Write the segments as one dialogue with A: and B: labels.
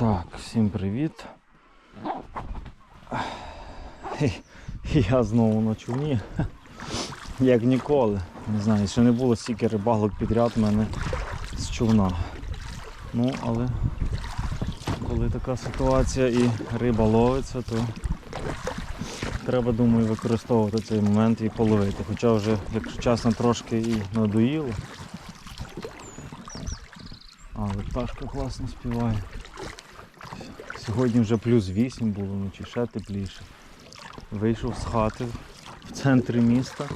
A: Так, всім привіт. Я знову на човні. Як ніколи. Не знаю, ще не було стільки рибалок підряд в мене з човна. Ну, але коли така ситуація і риба ловиться, то треба, думаю, використовувати цей момент і половити. Хоча вже, якщо чесно, трошки і надоїло. Але пташка класно співає. Сьогодні вже плюс 8 було, вночі ще тепліше. Вийшов з хати в центрі міста.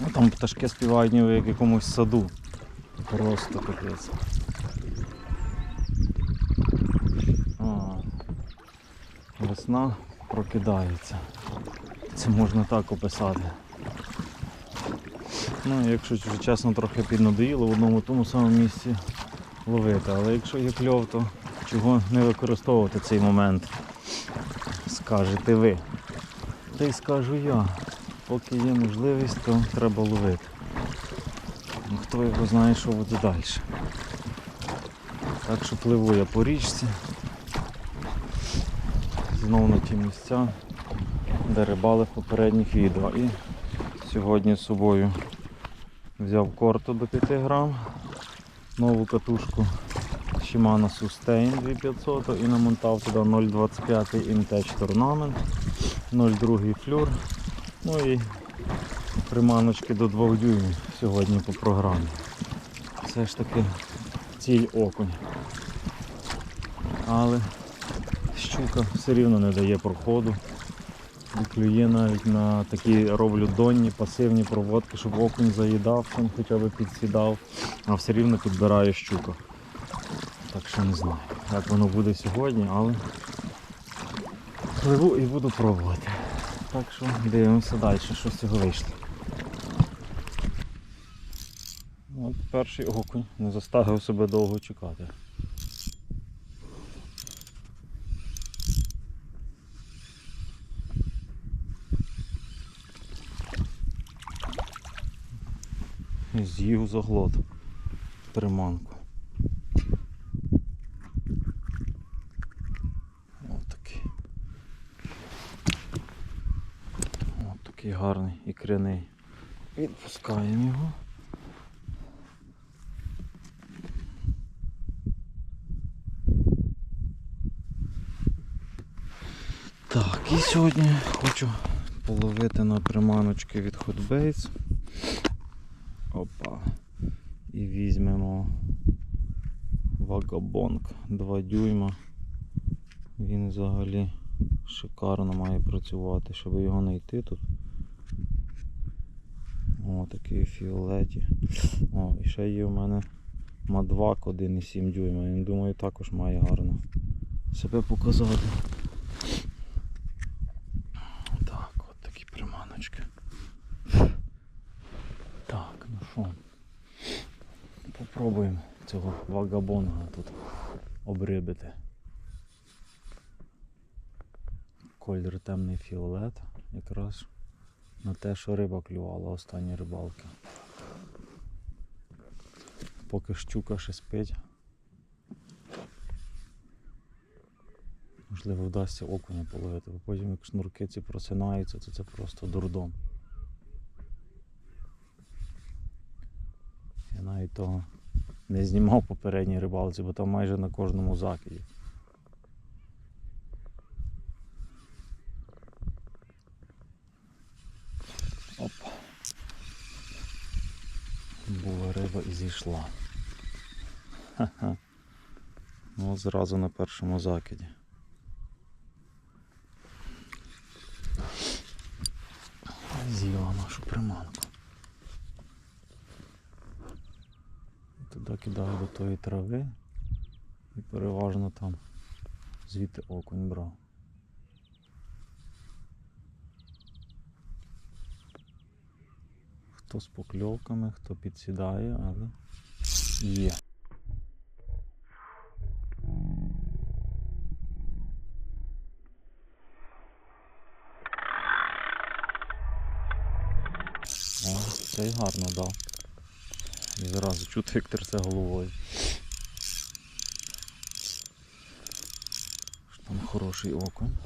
A: Ну, Там пташки співають ніби як в якомусь саду. Просто капець. Весна прокидається. Це можна так описати. Ну, якщо вже чесно, трохи піднадоїло в одному тому самому місці ловити. Але якщо є кльов, то чого не використовувати цей момент? Скажете ви. Та й скажу я. Поки є можливість, то треба ловити. Ну, Хто його знає, що буде далі. Так що пливу я по річці. Знову на ті місця, де рибали в попередніх відео. І сьогодні з собою взяв корту до 5 грам, нову катушку Shimano Sustain 2500 і намотав туди 0,25 Intech Tournament, 0,2 флюр, ну і приманочки до 2 дюймів сьогодні по програмі. Все ж таки ціль окунь. Але щука все рівно не дає проходу. Клює навіть на такі роблю донні, пасивні проводки, щоб окунь заїдав, там хоча б підсідав, а все рівно підбирає щука. Так що не знаю, як воно буде сьогодні, але пливу і буду пробувати. Так що дивимося далі, що з цього вийшло. От перший окунь, не заставив себе довго чекати. З'їв заглот приманку. Ось такий. Ось такий гарний ікряний. Відпускаємо його. Так, і сьогодні хочу половити на приманочки від Hotbaits. Опа. І візьмемо вагабонг 2 дюйма. Він взагалі шикарно має працювати, щоб його знайти тут. О, такий фіолеті. О, і ще є в мене мадвак 1,7 дюйма. Він думаю також має гарно себе показати. Так, от такі приманочки. Так, ну що, попробуємо цього вагабонга тут обрибити. Колір темний фіолет, якраз на те, що риба клювала останні рибалки. Поки щука ще спить. Можливо, вдасться окуня половити, бо потім як шнурки ці просинаються, то це просто дурдом. Я навіть того не знімав попередній рибалці, бо там майже на кожному закиді. Оп. Була і зійшла. Ха-ха. Ну, зразу на першому закиді. З'їла нашу приманку. Туди кидаю до тої трави і переважно там звідти окунь брав. Хто з покльовками, хто підсідає, але є. О, цей гарно дав. І зразу чути, як терце головою. Там хороший окунь.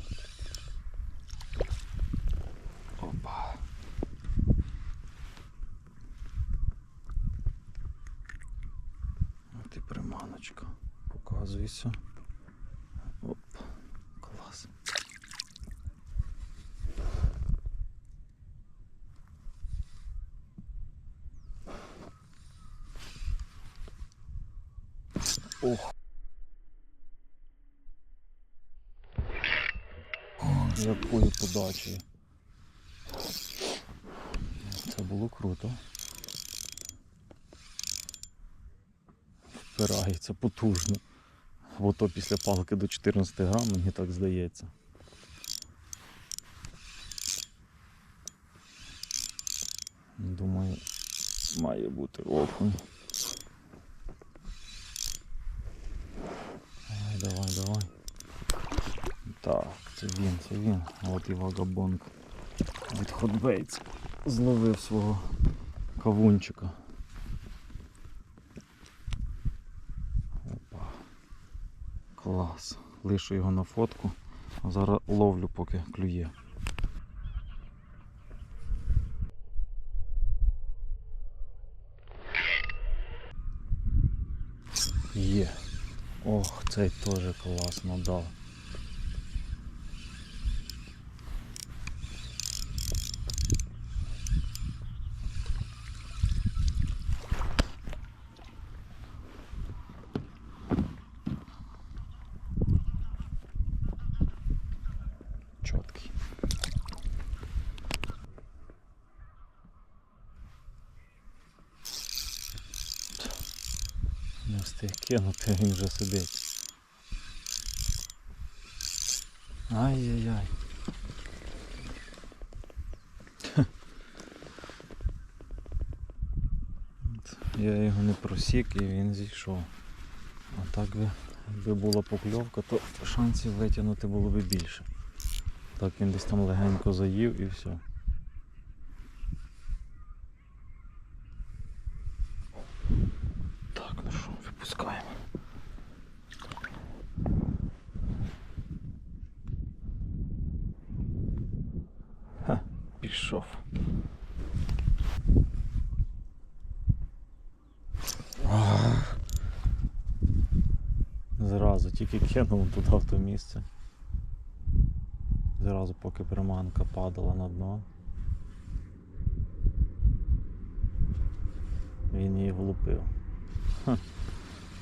A: Опа. От і приманочка. Показується. Оп. Клас. Ох. Якою подачею. Це було круто. Впирається потужно. Бо то після палки до 14 грам, мені так здається. Думаю, має бути окунь. Давай, давай. Так, це він, це він. От і вагабонг від Hotbaits зловив свого кавунчика. Опа. Клас. Лишу його на фотку, зараз ловлю, поки клює. Є. Ох, цей теж класно дав. Не встиг кинути, він вже сидить. Ай-яй-яй. Я його не просік і він зійшов. А так би, якби була покльовка, то шансів витягнути було б більше. Так він десь там легенько заїв і все. Так, ну. Ха, пішов. Зразу тільки кинув туди в то місце. Зразу поки приманка падала на дно. Він її влупив.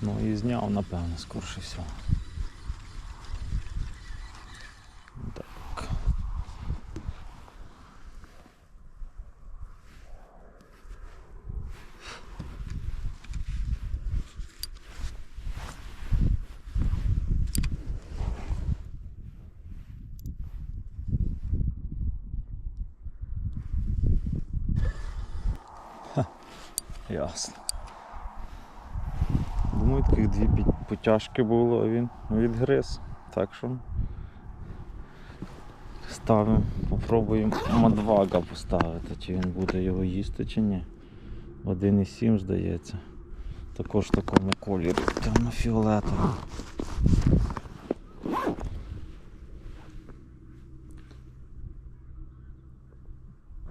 A: Ха. Ну і зняв, напевно, скорше всього. Так. Ясно. Думаю, таких дві потяжки було, а він відгриз. Так що ставимо, попробуємо мадвага поставити, чи він буде його їсти чи ні. 1,7 здається. Також в такому кольорі темно-фіолетовому.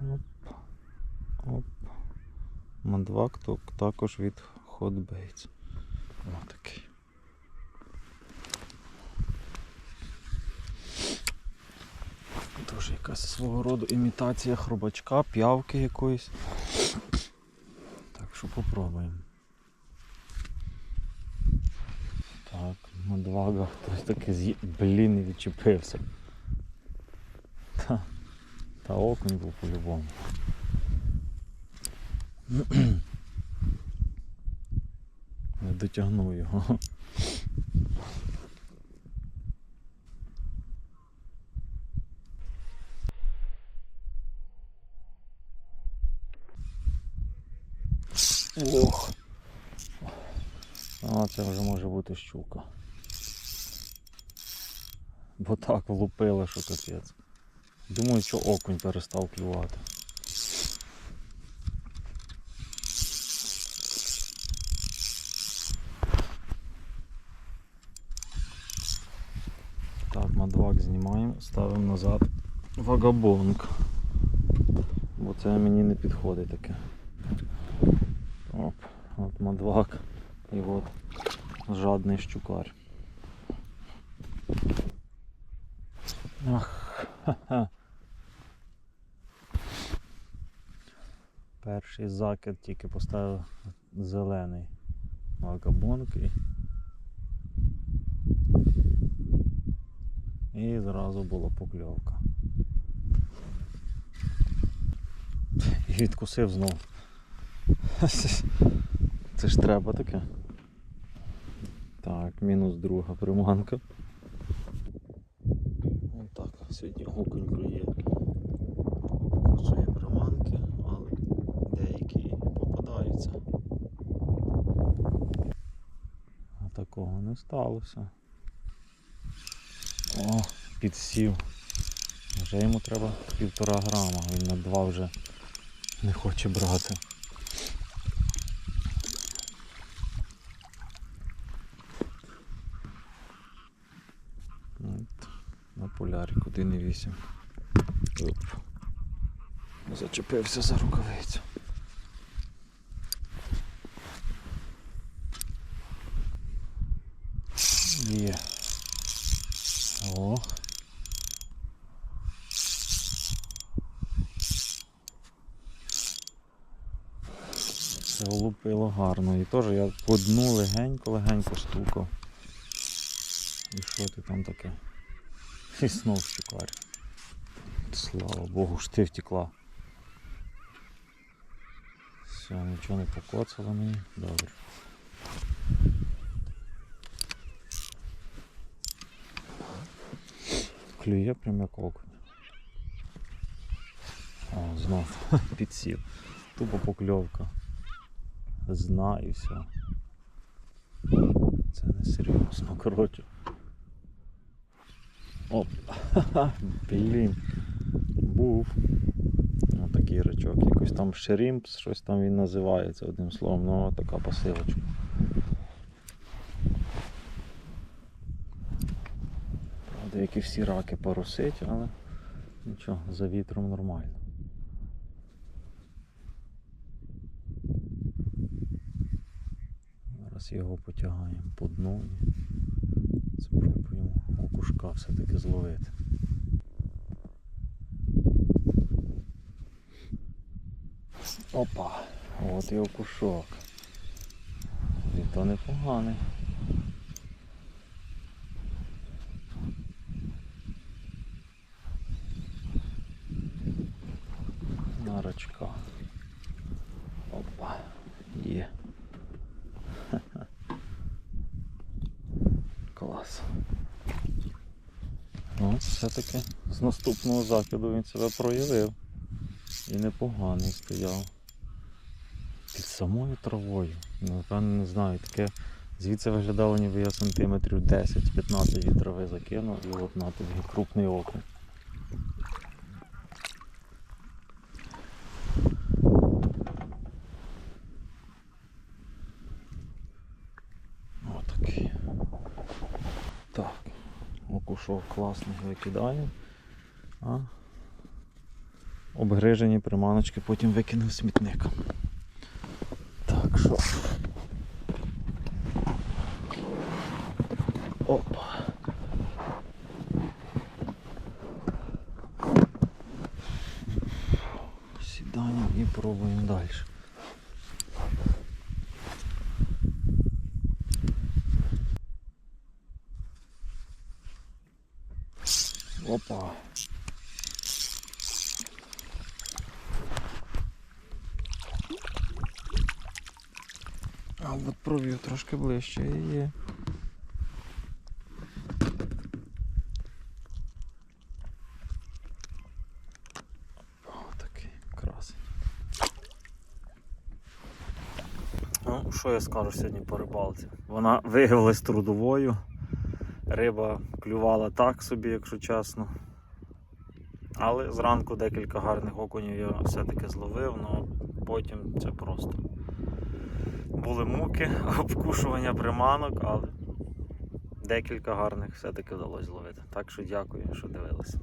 A: Оп. Оп. Мадвак також від Hot Baits. Отакий. Тоже якась свого роду імітація хробачка, п'явки якоїсь. Так що попробуємо. Так, мадвага хтось таки з'їв. Блін, не відчепився. Та, та окунь був по-любому. Не дотягнув його. Ох. А це вже може бути щука. Бо так влупили, що капець. Думаю, що окунь перестав клювати. Так, Мадвак знімаємо, ставимо назад вагабонг. Бо це мені не підходить таке. Оп, от мадвак і от жадний щукар. Ах. Перший закид тільки поставив зелений вагабонг і І зразу була покльовка. І відкусив знов. Це ж треба таке. Так, мінус друга приманка. Ось так, сьогодні окунь клює. Покусує приманки, але деякі попадаються. А такого не сталося. О, підсів. Вже йому треба півтора грама, він на два вже не хоче брати. От, на полярик 1,8. Оп. Зачепився за рукавицю. Є. О. Це влупило гарно. І теж я по дну легенько-легенько стукав. І що ти там таке? І знов щукарь. Слава Богу, ж ти втекла. Все, нічого не покоцало мені. Добре. Клює прям як окунь. О, знов підсів. Тупо покльовка. Зна і все. Це не серйозно, коротше. Оп. Блін. Був. Ось такий рачок. Якось там шерімпс, щось там він називається одним словом. Ну така посилочка. Правда, як і всі раки поросить, але нічого, за вітром нормально. Зараз його потягаємо по дну і спробуємо окушка все-таки зловити. Опа! От і окушок. І то непоганий. Нарочка. Опа. Є. Ха-ха. Клас. Ну, все-таки з наступного закиду він себе проявив. І непоганий стояв. Під самою травою. Ну, Напевно, не знаю, таке звідси виглядало, ніби я сантиметрів 10-15 від трави закинув і от на тобі крупний окунь. Отакий. Так, окушок класний викидаю. А обгрижені приманочки потім викинув в смітник. Так що. Опа. Сідаємо і пробуємо далі. Опа. А от провів трошки ближче і є. О, красень. Ну, що я скажу сьогодні по рибалці? Вона виявилась трудовою. Риба клювала так собі, якщо чесно. Але зранку декілька гарних окунів я все-таки зловив, але потім це просто були муки, обкушування приманок, але декілька гарних все-таки вдалося зловити. Так що дякую, що дивилися.